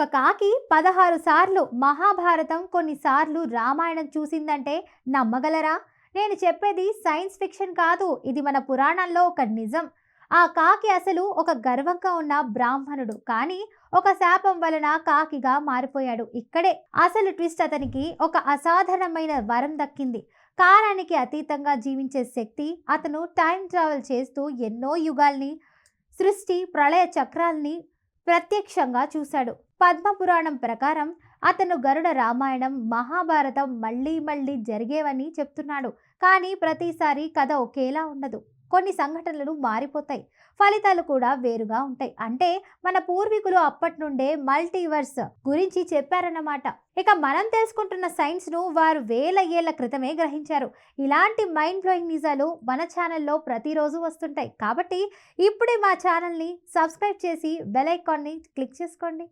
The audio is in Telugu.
ఒక కాకి పదహారు సార్లు మహాభారతం కొన్నిసార్లు రామాయణం చూసిందంటే నమ్మగలరా? నేను చెప్పేది సైన్స్ ఫిక్షన్ కాదు ఇది మన పురాణంలో ఒక నిజం. ఆ కాకి అసలు ఒక గర్వంగా ఉన్న బ్రాహ్మణుడు. కానీ ఒక శాపం వలన కాకిగా మారిపోయాడు ఇక్కడే. అసలు ట్విస్ట్ అతనికి ఒక అసాధారణమైన వరం దక్కింది. కాలానికి అతీతంగా జీవించే శక్తి అతను టైం ట్రావెల్ చేస్తూ ఎన్నో యుగాల్ని సృష్టి ప్రళయ చక్రాల్ని ప్రత్యక్షంగా చూశాడు. పద్మపురాణం ప్రకారం అతను గరుడ రామాయణం మహాభారతం మళ్ళీ మళ్ళీ జరిగేవని చెప్తున్నాడు. కానీ ప్రతిసారి కథ ఒకేలా ఉండదు. కొన్ని సంఘటనలు మారిపోతాయి. ఫలితాలు కూడా వేరుగా ఉంటాయి. అంటే మన పూర్వీకులు అప్పటి నుండే మల్టీవర్స్ గురించి చెప్పారన్నమాట. ఇక మనం తెలుసుకుంటున్న సైన్స్ను వారు వేల ఏళ్ళ క్రితమే గ్రహించారు. ఇలాంటి మైండ్ బ్లోయింగ్ నిజాలు మన ఛానల్లో ప్రతిరోజు వస్తుంటాయి. కాబట్టి ఇప్పుడే మా ఛానల్ని సబ్స్క్రైబ్ చేసి బెల్ ఐకాన్ని క్లిక్ చేసుకోండి.